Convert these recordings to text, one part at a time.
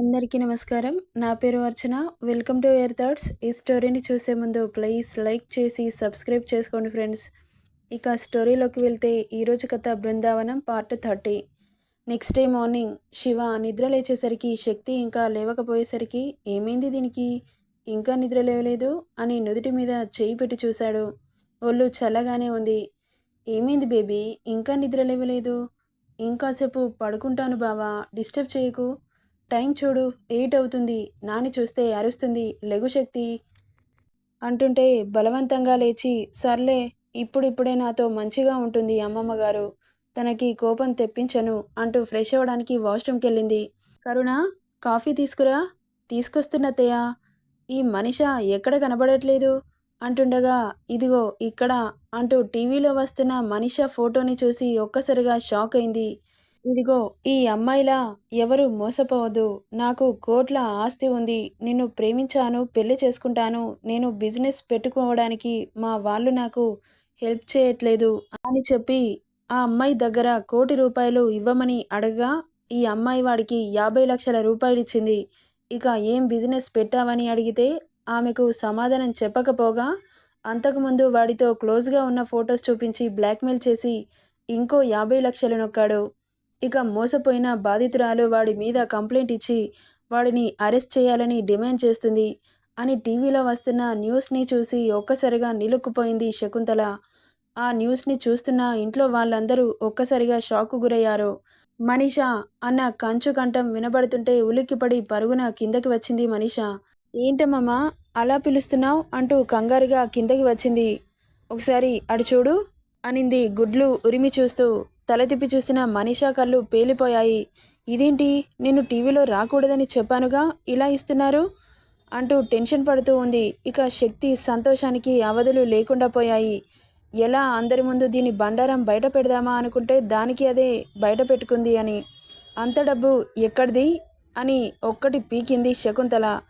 అందరికీ నమస్కారం. నా పేరు Archana. Welcome to air thoughts ఈ స్టోరీని చూసే ముందు ప్లీజ్ లైక్ చేసి సబ్స్క్రైబ్ చేసుకోండి ఫ్రెండ్స్ ఇక స్టోరీలోకి వెళ్తే ఈరోజు కథ Brindavanam part thirty next day morning Shiva నిద్ర లేచేసరికి శక్తి ఇంకా లేవకపోయేసరికి ఏమైంది దీనికి? ఇంకా నిద్ర లేవలేదు? అని నుదుటి మీద చేయి పెట్టి చూశాడు. ఒళ్ళు చల్లగానే ఉంది. ఏమైంది బేబీ? ఇంకా నిద్ర లేవలేదు? ఇంకాసేపు పడుకుంటాను బావా. డిస్టర్బ్ చేయకు. టైం చూడు ఎయిట్ అవుతుంది. నాని చూస్తే అరుస్తుంది. లఘుశక్తి అంటుంటే బలవంతంగా లేచి సర్లే ఇప్పుడిప్పుడే నాతో మంచిగా ఉంటుంది అమ్మమ్మ గారు తనకి కోపం తెప్పించను అంటూ ఫ్రెష్ అవ్వడానికి వాష్రూమ్కి వెళ్ళింది కరుణ కాఫీ తీసుకురా. తీసుకొస్తున్నత్తయ్య ఈ మనిష ఎక్కడ కనబడట్లేదు? అంటుండగా ఇదిగో ఇక్కడ అంటూ టీవీలో వస్తున్న మనిష ఫోటోని చూసి ఒక్కసారిగా షాక్ అయింది. ఇదిగో ఈ అమ్మాయిలా ఎవరు మోసపోవద్దు. నాకు కోట్ల ఆస్తి ఉంది. నిన్ను ప్రేమించాను పెళ్ళి చేసుకుంటాను. నేను బిజినెస్ పెట్టుకోవడానికి మా వాళ్ళు నాకు హెల్ప్ చేయట్లేదు అని చెప్పి ఆ అమ్మాయి దగ్గర కోటి రూపాయలు ఇవ్వమని అడగగా ఈ అమ్మాయి వాడికి యాభై లక్షల రూపాయలు ఇచ్చింది. ఇక ఏం బిజినెస్ పెట్టావని అడిగితే ఆమెకు సమాధానం చెప్పకపోగా అంతకుముందు వాడితో క్లోజ్గా ఉన్న ఫొటోస్ చూపించి బ్లాక్మెయిల్ చేసి ఇంకో యాభై లక్షలు నొక్కాడు. ఇక మోసపోయిన బాధితురాలు వాడి మీద కంప్లైంట్ ఇచ్చి వాడిని అరెస్ట్ చేయాలని డిమాండ్ చేస్తుంది అని టీవీలో వస్తున్న న్యూస్ని చూసి ఒక్కసారిగా నిలుక్కుపోయింది శకుంతల. ఆ న్యూస్ని చూస్తున్న ఇంట్లో వాళ్ళందరూ ఒక్కసారిగా షాకు గురయ్యారు. మనీష అన్న కంచు కంఠం వినబడుతుంటే ఉలిక్కిపడి పరుగున కిందకి వచ్చింది మనీష. ఏంటమ్మా అలా పిలుస్తున్నావు? అంటూ కంగారుగా కిందకి వచ్చింది. ఒకసారి అడు చూడు అనింది గుడ్లు ఉరిమి చూస్తూ. తల తిప్పి చూసిన మనీషా కళ్ళు పేలిపోయాయి. ఇదేంటి? నేను టీవీలో రాకూడదని చెప్పానుగా? ఇలా ఇస్తున్నారు? అంటూ టెన్షన్ పడుతూ ఉంది. ఇక శక్తి సంతోషానికి అవధులు లేకుండా పోయాయి. ఎలా అందరి ముందు దీని బండారం బయట పెడదామా అనుకుంటే దానికి అదే బయట పెట్టుకుంది అని. అంత డబ్బు ఎక్కడిది? అని ఒక్కటి పీకింది శకుంతల.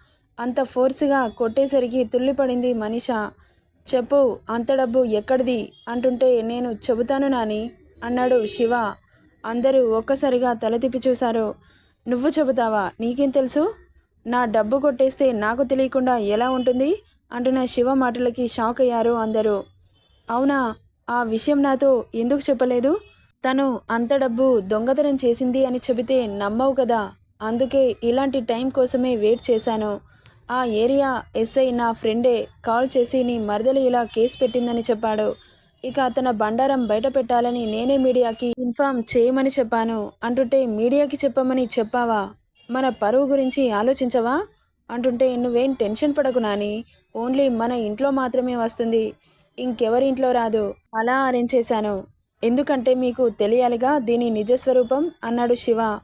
అంత ఫోర్స్గా కొట్టేసరికి తుల్లిపడింది మనిష. చెప్పు అంత డబ్బు ఎక్కడిది? అంటుంటే నేను చెబుతాను నాని. అన్నాడు శివ. అందరూ ఒక్కసారిగా తల తిప్పి చూశారు. నువ్వు చెబుతావా? నీకేం తెలుసు? నా డబ్బు కొట్టేస్తే నాకు తెలియకుండా ఎలా ఉంటుంది? అంటున్న శివ మాటలకి షాక్ అయ్యారు అందరూ. అవునా? ఆ విషయం నాతో ఎందుకు చెప్పలేదు? తను అంత డబ్బు దొంగతనం చేసింది అని చెబితే నమ్మవు కదా? అందుకే ఇలాంటి టైం కోసమే వెయిట్ చేశాను. ఆ ఏరియా ఎస్ఐ నా ఫ్రెండే కాల్ చేసి నీ మరదలు ఇలా కేసు పెట్టిందని చెప్పాడు. ఇక తన బండారం బయట పెట్టాలని నేనే మీడియాకి ఇన్ఫామ్ చేయమని చెప్పాను. అంటుంటే మీడియాకి చెప్పమని చెప్పావా? మన పరువు గురించి ఆలోచించవా? అంటుంటే నువ్వేం టెన్షన్ పడకు నాని. ఓన్లీ మన ఇంట్లో మాత్రమే వస్తుంది. ఇంకెవరి ఇంట్లో రాదు. అలా అరేంజ్ చేశాను. ఎందుకంటే మీకు తెలియాలిగా దీని నిజస్వరూపం అన్నాడు శివ.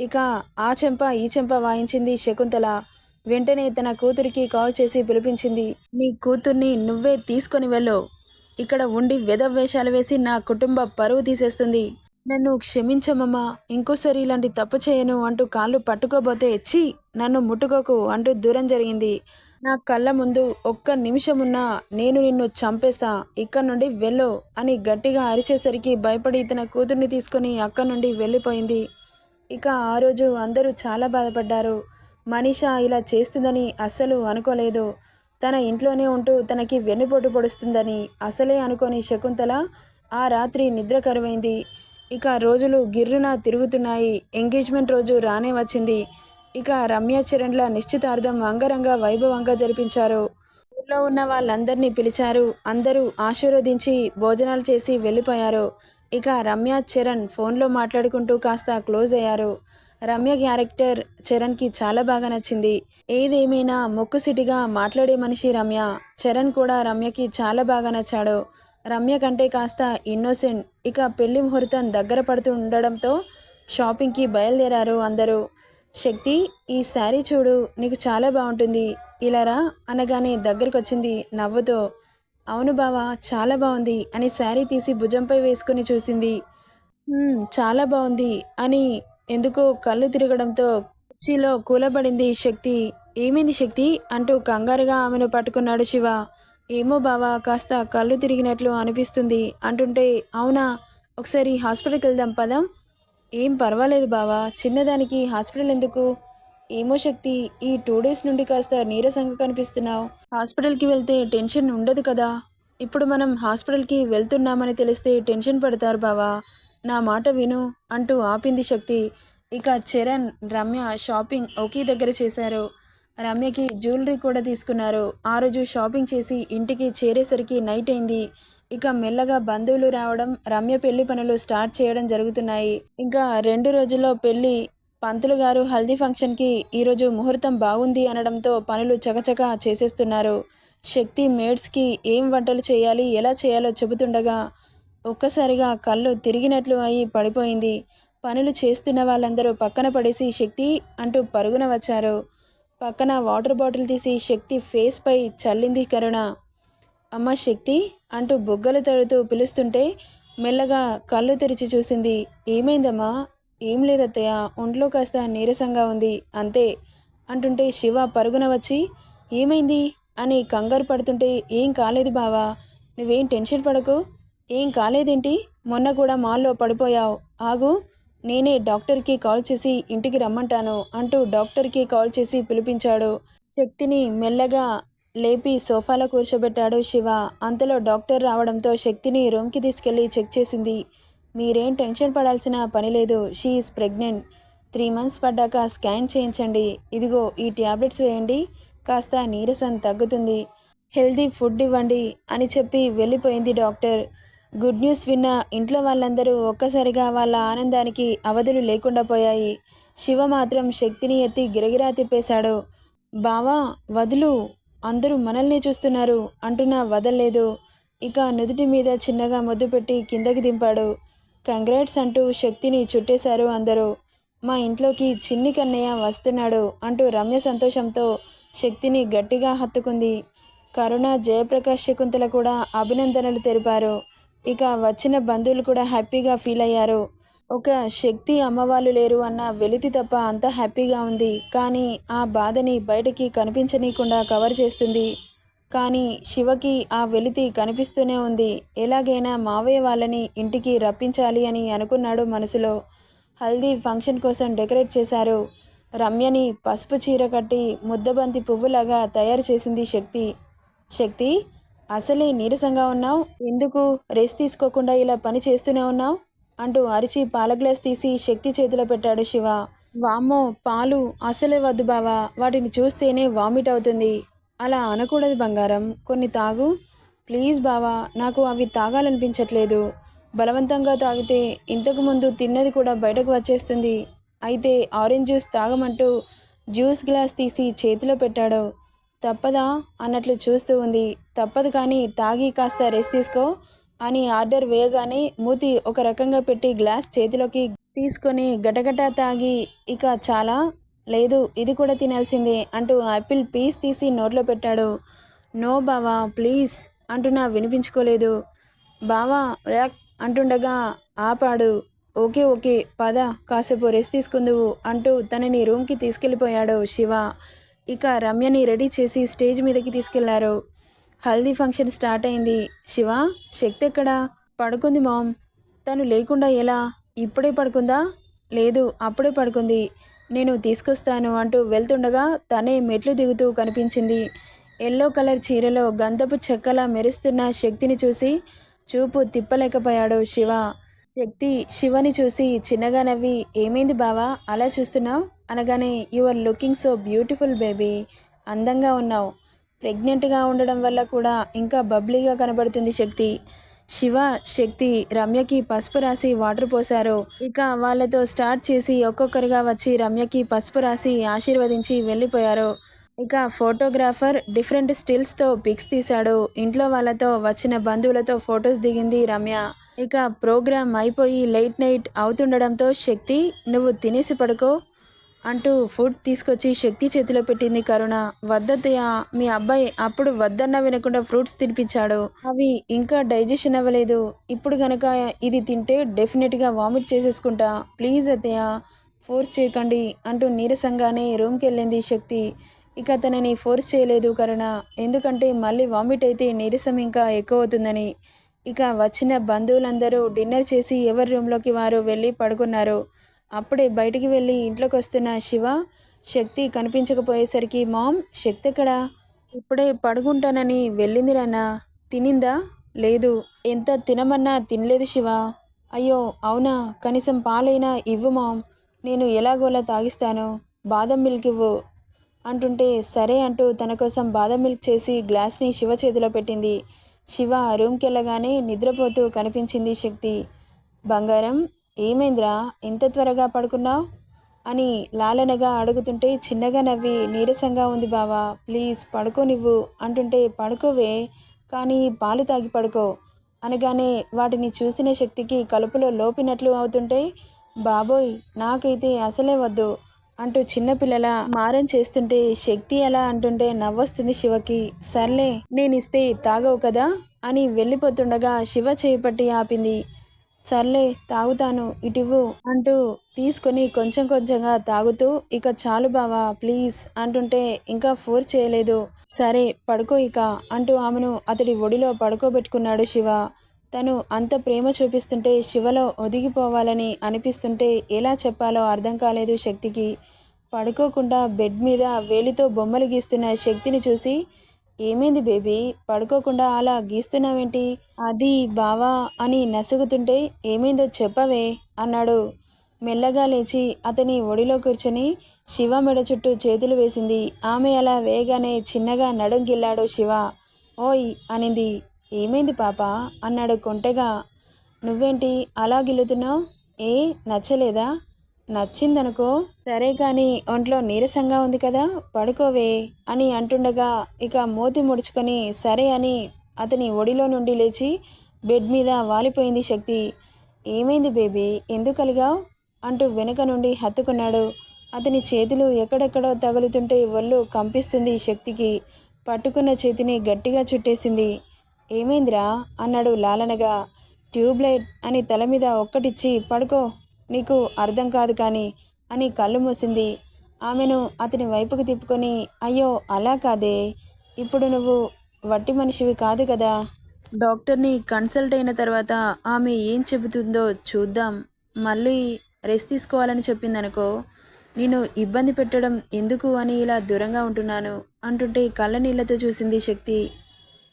ఇక ఆ చెంప ఈ చెంప వాయించింది శకుంతల. వెంటనే తన కూతురికి కాల్ చేసి పిలిపించింది. నీ కూతుర్ని నువ్వే తీసుకొని వెళ్ళు. ఇక్కడ ఉండి వేషాలు వేసి నా కుటుంబ పరువు తీసేస్తుంది. నన్ను క్షమించమమ్మా. ఇంకోసారి ఇలాంటి తప్పు చేయను అంటూ కాళ్ళు పట్టుకోబోతే ఛీ! నన్ను ముట్టుకోకు అంటూ దూరం జరిగింది. నా కళ్ళ ముందు ఒక్క నిమిషమున్నా నేను నిన్ను చంపేస్తా. ఇక్కడ నుండి వెళ్ళు అని గట్టిగా అరిచేసరికి భయపడి తన కూతుర్ని తీసుకుని అక్కడి నుండి వెళ్ళిపోయింది. ఇక ఆ రోజు అందరూ చాలా బాధపడ్డారు. మనీషా ఇలా చేస్తుందని అస్సలు అనుకోలేదు. తన ఇంట్లోనే ఉంటూ తనకి వెన్నుపోటు పొడుస్తుందని అసలే అనుకోని శకుంతల ఆ రాత్రి నిద్ర కరువైంది. ఇక రోజులు గిర్రున తిరుగుతున్నాయి. ఎంగేజ్మెంట్ రోజు రానే వచ్చింది. ఇక రమ్య చరణ్ల నిశ్చితార్థం అంగరంగ వైభవంగా జరిపించారు. ఊళ్ళో ఉన్న వాళ్ళందరినీ పిలిచారు. అందరూ ఆశీర్వదించి భోజనాలు చేసి వెళ్ళిపోయారు. ఇక రమ్య చరణ్ ఫోన్లో మాట్లాడుకుంటూ కాస్త క్లోజ్ అయ్యారు. రమ్య క్యారెక్టర్ చరణ్కి చాలా బాగా నచ్చింది. ఏదేమైనా మొక్కుసిటిగా మాట్లాడే మనిషి రమ్య. చరణ్ కూడా రమ్యకి చాలా బాగా నచ్చాడు. రమ్య కంటే కాస్త ఇన్నోసెంట్. ఇక పెళ్ళి ముహూర్తం దగ్గర పడుతూ ఉండడంతో షాపింగ్కి బయలుదేరారు అందరూ. శక్తి ఈ శారీ చూడు నీకు చాలా బాగుంటుంది. ఇలారా అనగానే దగ్గరకు వచ్చింది నవ్వుతో. అవును బావా చాలా బాగుంది అని శారీ తీసి భుజంపై వేసుకుని చూసింది. చాలా బాగుంది అని ఎందుకో కళ్ళు తిరగడంతో కుర్చీలో కూలబడింది శక్తి. ఏమైంది శక్తి? అంటూ కంగారుగా ఆమెను పట్టుకున్నాడు శివ. ఏమో బావా కాస్త కళ్ళు తిరిగినట్లు అనిపిస్తుంది. అంటుంటే అవునా? ఒకసారి హాస్పిటల్కి వెళ్దాం పదం. ఏం పర్వాలేదు బావా చిన్నదానికి హాస్పిటల్ ఎందుకు? ఏమో శక్తి ఈ టూ డేస్ నుండి కాస్త నీరసంగా కనిపిస్తున్నావు. హాస్పిటల్కి వెళ్తే టెన్షన్ ఉండదు కదా. ఇప్పుడు మనం హాస్పిటల్కి వెళ్తున్నామని తెలిస్తే టెన్షన్ పడతారు బావా. నా మాట విను అంటూ ఆపింది శక్తి. ఇక చరణ్ రమ్య షాపింగ్ ఒకే దగ్గర చేశారు. రమ్యకి జ్యువెలరీ కూడా తీసుకున్నారు. ఆ రోజు షాపింగ్ చేసి ఇంటికి చేరేసరికి నైట్ అయింది. ఇక మెల్లగా బంధువులు రావడం రమ్య పెళ్ళి పనులు స్టార్ట్ చేయడం జరుగుతున్నాయి. ఇంకా రెండు రోజుల్లో పెళ్ళి పంతులు గారు హల్దీ ఫంక్షన్కి ఈరోజు ముహూర్తం బాగుంది అనడంతో పనులు చకచక చేసేస్తున్నారు. శక్తి మేడ్స్కి ఏం వంటలు చేయాలి ఎలా చేయాలో చెబుతుండగా ఒక్కసారిగా కళ్ళు తిరిగినట్లు అయి పడిపోయింది. పనులు చేస్తున్న వాళ్ళందరూ పక్కన పడేసి శక్తి అంటూ పరుగున వచ్చారు. పక్కన వాటర్ బాటిల్ తీసి శక్తి ఫేస్పై చల్లింది కరుణ. అమ్మ శక్తి అంటూ బుగ్గలు తడుతూ పిలుస్తుంటే మెల్లగా కళ్ళు తెరిచి చూసింది. ఏమైందమ్మా? ఏం లేదత్తయ్య? ఒంట్లో కాస్త నీరసంగా ఉంది. అంతే అంటుంటే శివ పరుగున వచ్చి ఏమైంది? అని కంగారు పడుతుంటే ఏం కాలేదు బావా. నువ్వేం టెన్షన్ పడకు. ఏం కాలేదేంటి? మొన్న కూడా మాల్లో పడిపోయావు. ఆగు నేనే డాక్టర్కి కాల్ చేసి ఇంటికి రమ్మంటాను అంటూ డాక్టర్కి కాల్ చేసి పిలిపించాడు. శక్తిని మెల్లగా లేపి సోఫాలో కూర్చోబెట్టాడు శివ. అంతలో డాక్టర్ రావడంతో శక్తిని రూమ్కి తీసుకెళ్ళి చెక్ చేసింది. మీరేం టెన్షన్ పడాల్సిన పని లేదు షీఈస్ ప్రెగ్నెంట్. త్రీ మంత్స్ పడ్డాక స్కాన్ చేయించండి. ఇదిగో ఈ ట్యాబ్లెట్స్ వేయండి. కాస్త నీరసం తగ్గుతుంది. హెల్దీ ఫుడ్ ఇవ్వండి అని చెప్పి వెళ్ళిపోయింది డాక్టర్. గుడ్ న్యూస్ విన్న ఇంట్లో వాళ్ళందరూ ఒక్కసారిగా వాళ్ళ ఆనందానికి అవధులు లేకుండా పోయాయి. శివ మాత్రం శక్తిని ఎత్తి గిరగిరా తిప్పేశాడు. బావా వదులు. అందరూ మనల్ని చూస్తున్నారు అంటున్నా వదల్లేదు. ఇక నుదుటి మీద చిన్నగా ముద్దు పెట్టి కిందకి దింపాడు. కంగ్రాట్స్ అంటూ శక్తిని చుట్టేశారు అందరూ. మా ఇంట్లోకి చిన్ని కన్నయ్య వస్తున్నాడు అంటూ రమ్య సంతోషంతో శక్తిని గట్టిగా హత్తుకుంది. కరుణ జయప్రకాష్ శకుంతల కూడా అభినందనలు తెలిపారు. ఇక వచ్చిన బంధువులు కూడా హ్యాపీగా ఫీల్ అయ్యారు. ఒక శక్తి అమ్మవాళ్ళు లేరు అన్న వెలితి తప్ప అంతా హ్యాపీగా ఉంది. కానీ ఆ బాధని బయటకి కనిపించనీయకుండా కవర్ చేస్తుంది. కానీ శివకి ఆ వెలితి కనిపిస్తూనే ఉంది. ఎలాగైనా మావయ్య వాళ్ళని ఇంటికి రప్పించాలి అని అనుకున్నాడు మనసులో. హల్దీ ఫంక్షన్ కోసం డెకరేట్ చేశారు. రమ్యని పసుపు చీర కట్టి ముద్దబంతి పువ్వులాగా తయారు చేసింది శక్తి. శక్తి? అసలే నీరసంగా ఉన్నావు? ఎందుకు రెస్ట్ తీసుకోకుండా ఇలా పని చేస్తూనే ఉన్నావు? అంటూ అరిచి పాల గ్లాస్ తీసి శక్తి చేతిలో పెట్టాడు శివ. వామ్మో పాలు అసలే వద్దు బావా. వాటిని చూస్తేనే వామిట్ అవుతుంది. అలా అనకూడదు బంగారం. కొన్ని తాగు. ప్లీజ్ బావా నాకు అవి తాగాలనిపించట్లేదు. బలవంతంగా తాగితే ఇంతకుముందు తిన్నది కూడా బయటకు వచ్చేస్తుంది. అయితే ఆరెంజ్ జ్యూస్ తాగమంటూ జ్యూస్ గ్లాస్ తీసి చేతిలో పెట్టాడు. తప్పదా అన్నట్లు చూస్తూ ఉంది. తప్పదు కానీ తాగి కాస్త రెస్ట్ తీసుకో అని ఆర్డర్ వేయగానే మూతి ఒక రకంగా పెట్టి గ్లాస్ చేతిలోకి తీసుకొని గటగట తాగి ఇక చాలా? లేదు ఇది కూడా తినాల్సిందే అంటూ యాపిల్ పీస్ తీసి నోట్లో పెట్టాడు. నో బావా ప్లీజ్ అంటున్నా వినిపించుకోలేదు. బావా యాక్ అంటుండగా ఆపాడు ఓకే ఓకే పద కాసేపు రెస్ట్ తీసుకుందువు అంటూ తనని రూమ్కి తీసుకెళ్ళిపోయాడు శివ. ఇక రమ్యని రెడీ చేసి స్టేజ్ మీదకి తీసుకెళ్ళారు. హల్దీ ఫంక్షన్ స్టార్ట్ అయింది. శివ శక్తి ఎక్కడా? పడుకుంది మామ్. తను లేకుండా ఎలా? ఇప్పుడే పడుకుందా? లేదు అప్పుడే పడుకుంది. నేను తీసుకొస్తాను అంటూ వెళ్తుండగా తనే మెట్లు దిగుతూ కనిపించింది. ఎల్లో కలర్ చీరలో గంధపు చెక్కలా మెరుస్తున్న శక్తిని చూసి చూపు తిప్పలేకపోయాడు శివ. శక్తి శివని చూసి చిన్నగా నవ్వి ఏమైంది బావా? అలా చూస్తున్నావు? అనగానే you are looking so beautiful baby. అందంగా ఉన్నావు. ప్రెగ్నెంట్గా ఉండడం వల్ల కూడా ఇంకా బబ్లీగా కనబడుతుంది శక్తి. శివ శక్తి రమ్యకి పసుపు రాసి వాటర్ పోశారు. ఇక వాళ్ళతో స్టార్ట్ చేసి ఒక్కొక్కరిగా వచ్చి రమ్యకి పసుపు రాసి ఆశీర్వదించి వెళ్ళిపోయారు. ఇక ఫోటోగ్రాఫర్ డిఫరెంట్ స్టిల్స్తో పిక్స్ తీశాడు. ఇంట్లో వాళ్ళతో వచ్చిన బంధువులతో ఫొటోస్ దిగింది రమ్య. ఇక ప్రోగ్రామ్ అయిపోయి లేట్ నైట్ అవుతుండడంతో శక్తి నువ్వు తినేసి పడుకో అంటూ ఫుడ్ తీసుకొచ్చి శక్తి చేతిలో పెట్టింది కరుణ. వద్దత్తయ్య మీ అబ్బాయి అప్పుడు వద్దన్నా వినకుండా ఫ్రూట్స్ తినిపించాడు. అవి ఇంకా డైజెషన్ అవ్వలేదు. ఇప్పుడు గనక ఇది తింటే డెఫినెట్గా వామిట్ చేసేసుకుంటా. ప్లీజ్ అత్తయ్య ఫోర్స్ చేయకండి అంటూ నీరసంగానే రూమ్కి వెళ్ళింది శక్తి. ఇక తనని ఫోర్స్ చేయలేదు కరుణ. ఎందుకంటే మళ్ళీ వామిట్ అయితే నీరసం ఇంకా ఎక్కువ అవుతుందని ఇక వచ్చిన బంధువులందరూ డిన్నర్ చేసి ఎవరి రూమ్లోకి వారు వెళ్ళి పడుకున్నారు. అప్పుడే బయటికి వెళ్ళి ఇంట్లోకి వస్తున్న శివ శక్తి కనిపించకపోయేసరికి మామ్ శక్తి ఎక్కడా? ఇప్పుడే పడుకుంటానని వెళ్ళింది నాన్న. తినిందా? లేదు. ఎంత తినమన్నా తినలేదు శివ. అయ్యో అవునా? కనీసం పాలైనా ఇవ్వు మామ్. నేను ఎలాగోలా తాగిస్తాను. బాదం మిల్క్ ఇవ్వు. అంటుంటే సరే అంటూ తన కోసం బాదం మిల్క్ చేసి గ్లాస్ని శివ చేతిలో పెట్టింది. శివ రూమ్కి వెళ్ళగానే నిద్రపోతూ కనిపించింది శక్తి. బంగారం ఏమైందిరా? ఇంత త్వరగా పడుకున్నావు? అని లాలనగా అడుగుతుంటే చిన్నగా నవ్వి నీరసంగా ఉంది బావా. ప్లీజ్ పడుకోనివ్వు అంటుంటే పడుకోవే కానీ పాలు తాగి పడుకో అనగానే వాటిని చూసిన శక్తికి కలుపులో లోపినట్లు అవుతుంటే బాబోయ్ నాకైతే అసలే వద్దు. అంటూ చిన్నపిల్లల మారం చేస్తుంటే శక్తి ఎలా అంటుంటే నవ్వొస్తుంది శివకి. సర్లే నేనిస్తే తాగవు కదా అని వెళ్ళిపోతుండగా శివ చేపట్టి ఆపింది. సర్లే తాగుతాను ఇటివ్వు అంటూ తీసుకొని కొంచెం కొంచెంగా తాగుతూ ఇక చాలు బావా ప్లీజ్ అంటుంటే ఇంకా ఫోర్ చేయలేదు. సరే పడుకో ఇక అంటూ ఆమెను అతడి ఒడిలో పడుకోబెట్టుకున్నాడు శివ. తను అంత ప్రేమ చూపిస్తుంటే శివలో ఒదిగిపోవాలని అనిపిస్తుంటే ఎలా చెప్పాలో అర్థం కాలేదు శక్తికి. పడుకోకుండా బెడ్ మీద వేలితో బొమ్మలు గీస్తున్న శక్తిని చూసి ఏమైంది బేబీ? పడుకోకుండా అలా గీస్తున్నావేంటి? అది బావా అని నసుగుతుంటే ఏమైందో చెప్పవే అన్నాడు. మెల్లగా లేచి అతని ఒడిలో కూర్చొని శివ మెడ చుట్టూ చేతులు వేసింది. ఆమె అలా వేయగానే చిన్నగా నడుంగిల్లాడు శివ. ఓయ్ అనింది. ఏమైంది పాప? అన్నాడు కొంటెగా. నువ్వేంటి అలా గిల్లుతున్నావు? ఏ నచ్చలేదా? నచ్చిందనుకో. సరే కానీ ఒంట్లో నీరసంగా ఉంది కదా పడుకోవే అని అంటుండగా ఇక మోతి ముడుచుకొని సరే అని అతని ఒడిలో నుండి లేచి బెడ్ మీద వాలిపోయింది శక్తి. ఏమైంది బేబీ? ఎందుకు అలిగావు? అంటూ వెనుక నుండి హత్తుకున్నాడు. అతని చేతులు ఎక్కడెక్కడో తగులుతుంటే ఒళ్ళు కంపిస్తుంది శక్తికి. పట్టుకున్న చేతిని గట్టిగా చుట్టేసింది. ఏమైందిరా? అన్నాడు లాలనగా. ట్యూబ్లైట్ అని తల మీద ఒక్కటిచ్చి పడుకో నీకు అర్థం కాదు కానీ అని కళ్ళు మూసింది. ఆమెను అతని వైపుకు తిప్పుకొని అయ్యో అలా కాదే. ఇప్పుడు నువ్వు వట్టి మనిషివి కాదు కదా. డాక్టర్ని కన్సల్ట్ అయిన తర్వాత ఆమె ఏం చెబుతుందో చూద్దాం. మళ్ళీ రెస్ట్ తీసుకోవాలని చెప్పిందనుకో నేను ఇబ్బంది పెట్టడం ఎందుకు అని ఇలా దూరంగా ఉంటున్నాను అంటుంటే కళ్ళ నీళ్ళతో చూసింది శక్తి.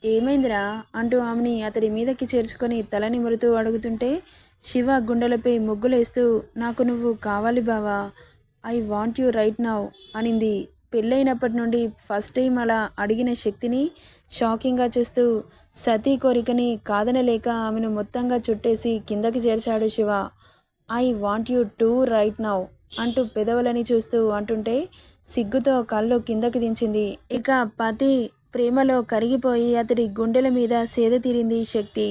ఏమైందిరా? అంటూ ఆమెని అతడి మీదకి చేర్చుకొని తల నిమురుతూ అడుగుతుంటే శివ గుండెలపై ముగ్గులేస్తూ నాకు నువ్వు కావాలి బావా. I want you right now అనింది. పెళ్ళైనప్పటి నుండి ఫస్ట్ టైం అలా అడిగిన శక్తిని షాకింగ్గా చూస్తూ సతీ కోరికని కాదనలేక ఆమెను మొత్తంగా చుట్టేసి కిందకి చేర్చాడు Shiva. I want you to right now అంటూ పెదవులని చూస్తూ అంటుంటే సిగ్గుతో కళ్ళు కిందకి దించింది. ఇక పతి ప్రేమలో కరిగిపోయి అతడి గుండెల మీద సేద తీరింది శక్తి.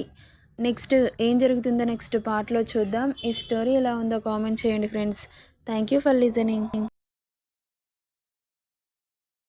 నెక్స్ట్ ఏం జరుగుతుందో నెక్స్ట్ పార్ట్లో చూద్దాం. ఈ స్టోరీ ఎలా ఉందో కామెంట్ చేయండి friends. Thank you for listening.